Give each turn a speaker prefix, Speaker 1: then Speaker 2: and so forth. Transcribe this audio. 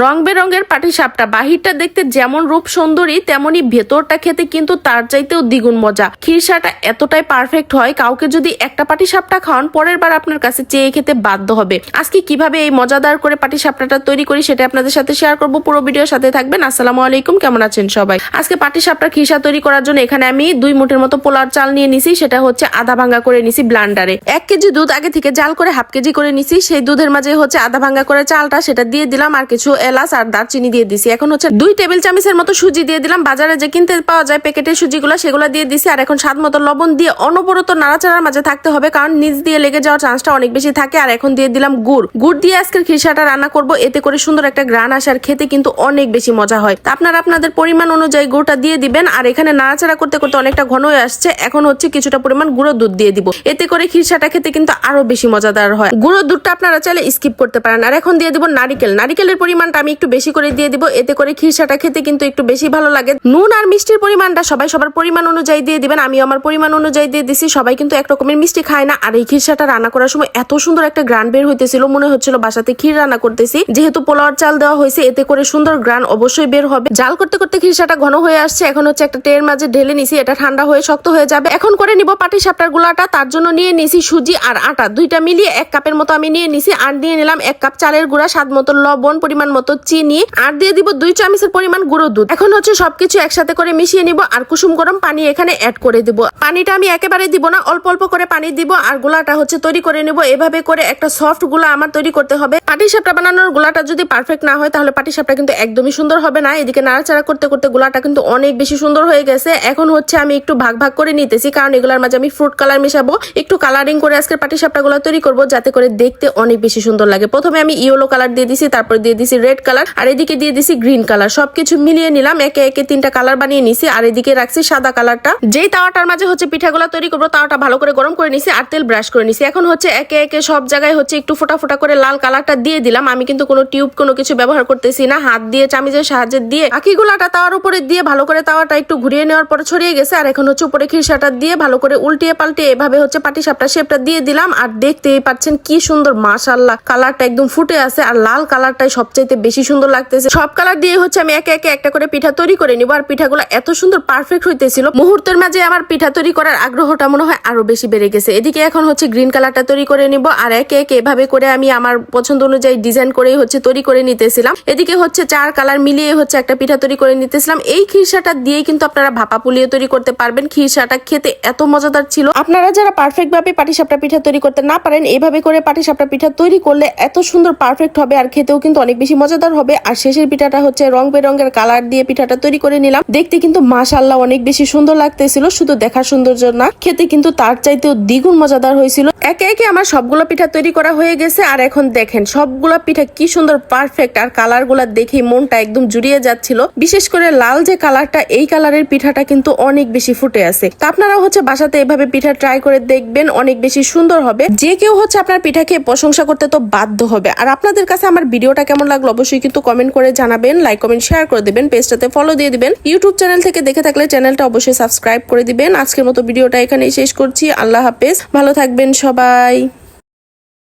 Speaker 1: রং বেরঙের পাটি সাপটা বাহিরটা দেখতে যেমন রূপ সুন্দরী, তেমনি ভেতরটা খেতে কিন্তু তার চাইতেও দ্বিগুণ মজা। খিরসাটা এতটাই পারফেক্ট হয়, কাউকে যদি একটা পাটি সাপটা খাওয়ান, পরের বার আপনার কাছে চেয়ে খেতে বাধ্য হবে। আজকে কীভাবে এই মজাদার করে পাটি সাপটাটা তৈরি করি সেটা আপনাদের সাথে শেয়ার করব পুরো ভিডিওর সাথে থাকবেন। আসসালামু আলাইকুম, কেমন আছেন সবাই? আজকে পাটি সাপটা খিরসা তৈরি করার জন্য এখানে আমি দুই মুঠের মতো পোলার চাল নিয়ে নিছি, সেটা হচ্ছে আধা ভাঙ্গা করে নিছি ব্লান্ডারে। এক কেজি দুধ আগে থেকে জাল করে হাফ কেজি করে নিছি, সেই দুধের মাঝে হচ্ছে আধা ভাঙ্গা করে চালটা, সেটা দিয়ে দিলাম, আর কিছু এলাচ আর দারচিনি দিয়ে দিছি। এখন হচ্ছে দুই টেবিল চামচের মতো সুজি দিয়ে দিলাম। বাজারে যে কিনতে পাওয়া যায় প্যাকেটের সুজিগুলো, সেগুলো দিয়ে দিছি। আর এখন স্বাদ মতো লবণ দিয়ে অনবরত নাড়াচাড়ার মাঝে থাকতে হবে, কারণ নিচ দিয়ে লেগে যাওয়ার চান্সটা অনেক বেশি থাকে। আর এখন দিয়ে দিলাম গুড়। গুড় দিয়ে আজকের খিরসাটা রান্না করব। এতে করে সুন্দর একটা গ্রান আসার খেতে কিন্তু অনেক বেশি মজা হয়। আপনারা আপনাদের পরিমাণ অনুযায়ী গুড়টা দিয়ে দিবেন। আর এখানে নাড়াচাড়া করতে করতে অনেকটা ঘন হয়ে আসছে। এখন হচ্ছে কিছুটা পরিমাণ গুঁড়ো দুধ দিয়ে দিব। এতে করে খিরসাটা খেতে কিন্তু আরও বেশি মজাদার হয়। গুঁড়ো দুধটা আপনারা চাইলে স্কিপ করতে পারেন। আর এখন দিয়ে দিব নারিকেল। নারিকেলের পরিমাণটা আমি একটু বেশি করে দিয়ে দিব। এতে করে খিরসাটা খেতে কিন্তু একটু বেশি ভালো লাগে। নুন আর মিষ্টির পরিমাণটা সবাই সবার পরিমাণ অনুযায়ী দিয়ে দিবেন। আমি আমার পরিমাণ অনুযায়ী দিয়ে দিছি। সবাই কিন্তু এক রকমের মিষ্টি খায় না। আর এই খিরসাটা রান্না করার সময় এত সুন্দর একটা গ্রান বের হইতেছিল, মনে হচ্ছিল বাসাতে ক্ষীর রান্না করতেছি। যেহেতু পোলাওয়ার চাল দেওয়া হয়েছে, এতে করে সুন্দর গ্রান অবশ্যই বের হবে। জাল করতে করতে খিরসাটা ঘন হয়ে আসছে। এখন হচ্ছে একটা টের মাঝে ঢেলে নিছি। এটা ঠান্ডা হয়ে শক্ত হয়ে যাবে। এখন করে নিব পাটি সাপটার গুলাটা। তার জন্য নিয়ে নিছি সুজি আর আটা। দুইটা মিলিয়ে এক কাপের মতো আমি নিয়ে নিছি। আর দিয়ে নিলাম এক কাপ চালের গুঁড়া স্বাদ মতো লবণ, পরিমাণ মতো চিনি আর দিয়ে দিব দুই চামচের পরিমাণ গুঁড়ো দুধ। এখন হচ্ছে সবকিছু একসাথে করে মিশিয়ে নিব আর কুসুম গরম পানি এখানে অ্যাড করে দিব। পানিটা আমি একেবারে দিব না, অল্প অল্প করে পানি দিব আর গোলাটা হচ্ছে তৈরি করে নিব। এভাবে করে একটা সফটগুলা আমার তৈরি করতে হবে। পাটি সাপটা বানানোর গোলাটা যদি পারফেক্ট না হয় তাহলে পাটি সাপটা কিন্তু একদমই সুন্দর হবে না। এদিকে নাড়াচাড়া করতে করতে গোলাটা কিন্তু অনেক বেশি সুন্দর হয়ে গেছে। এখন হচ্ছে আমি একটু ভাগ ভাগ করে নিতেছি কারণ এগুলোর মাঝে আমি ফ্রুট কালার মিশাবো। একটু কালারিং করে আজকের পাটি সাপটা গুলো তৈরি করব যাতে করে দেখতে অনেক বেশি সুন্দর লাগে। প্রথমে আমি ইয়েলো কালার দিয়ে দিছি, তারপর দিয়ে দিছি রেড কালার আর এদিকে দিয়ে দিছি গ্রিন কালার সবকিছু মিলিয়ে নিলাম, একে একে তিনটা কালার বানিয়ে নিছি, আর এদিকে রাখছি সাদা কালারটা যেই তাওয়াটার মাঝে হচ্ছে পিঠাগুলো তৈরি করব, তাওয়াটা ভালো করে গরম করে নিছি আর তেল ব্রাশ করে নিছি। এখন হচ্ছে একে একে সব জায়গায় হচ্ছে একটু ফোটা ফোটা করে লাল কালারটা দিয়ে দিলাম। আমি কিন্তু কোনো টিউব কোনো কিছু ব্যবহার করতেছি না। হাত দিয়ে, চামিজের সাহায্যে দিয়ে বাকিগুলাটা তাওয়ার উপরে দিয়ে ভালো করে তাওয়াটা একটু ঘুরিয়ে নেওয়ার পরে ছড়িয়ে গেছে। আর এখন হচ্ছে উপরে খিরসাটা দিয়ে ভালো করে উল্টিয়ে পাল্টিয়ে এভাবে হচ্ছে পাটি সাপটা শেপটা দিয়ে দিলাম। আর দেখতেই পাচ্ছেন কি সুন্দর মাশাল্লাহ কালারটা একদম ফুটে আছে। আর লাল কালারটাই সবচাইতে বেশি সুন্দর লাগতেছে। সব কালার দিয়ে হচ্ছে আমি একে একে একটা করে পিঠা তৈরি করে নিব। আর পিঠাগুলো এত সুন্দর পারফেক্ট হইতেছিল। মুহূর্তের মাঝে আমার পিঠা তৈরি করার আগ্রহটা মনে হয় আরও বেশি বেড়ে গেছে। এদিকে এখন হচ্ছে গ্রিন কালারটা তৈরি করে নিব। আর একে একে এভাবে করে আমি আমার পছন্দ অনুযায়ী ডিজাইন করেই হচ্ছে তৈরি করে নিতেছিলাম। এদিকে হচ্ছে চার কালার মিলিয়ে হচ্ছে একটা পিঠা তৈরি করে নিতেছিলাম। এই খিরসাটা দিয়ে কিন্তু আপনারা ভাপা পুলিয়ে তৈরি করতে পারবেন। খিরসাটা খেতে এত মজাদার ছিল। আপনারা যারা পারফেক্ট ভাবে পাটিসাপটা পিঠা তৈরি করতে না পারেন এইভাবে করে পাটিসাপটা পিঠা তৈরি করলে এত সুন্দর পারফেক্ট হবে। আর খেতেও কিন্তু অনেক বেশি মজাদার হবে। আর শেষের পিঠাটা হচ্ছে রং বেরঙের কালার দিয়ে পিঠাটা তৈরি করে নিলাম। দেখতে কিন্তু মাশাল্লাহ অনেক বেশি সুন্দর লাগতেছিল, শুধু দেখার সৌন্দর্য না, খেতে কিন্তু তার চাইতেও দ্বিগুণ মজাদার হয়েছিল। একে একে আমার সবগুলো পিঠা তৈরি করা হয়ে গেছে, আর এখন দেখেন সবগুলো পিঠা কি সুন্দর পারফেক্ট আর কালারগুলা দেখে মনটা একদম জুড়িয়ে যাচ্ছিল। বিশেষ করে লাল যে কালারটা, এই কালারের পিঠাটা কিন্তু অনেক বেশি ফুটে আছে। তা আপনারা হচ্ছে বাসাতে এভাবে পিঠা ট্রাই করে দেখবেন, অনেক বেশি সুন্দর হবে। যে কেউ হচ্ছে আপনার পিঠা খেয়ে প্রশংসা করতে তো বাধ্য হবে। আর আপনাদের কাছে আমার ভিডিওটা কেমন লাগল অবশ্যই কিন্তু কমেন্ট করে জানাবেন লাইক কমেন্ট শেয়ার করে দেবেন পেজটাতে ফলো দিয়ে দিবেন। ইউটিউব চ্যানেল থেকে দেখে থাকলে চ্যানেলটা অবশ্যই সাবস্ক্রাইব করে দিবেন। আজকের মতো ভিডিওটা এখানেই শেষ করছি। আল্লাহ হাফেজ। ভালো থাকবেন সবাই।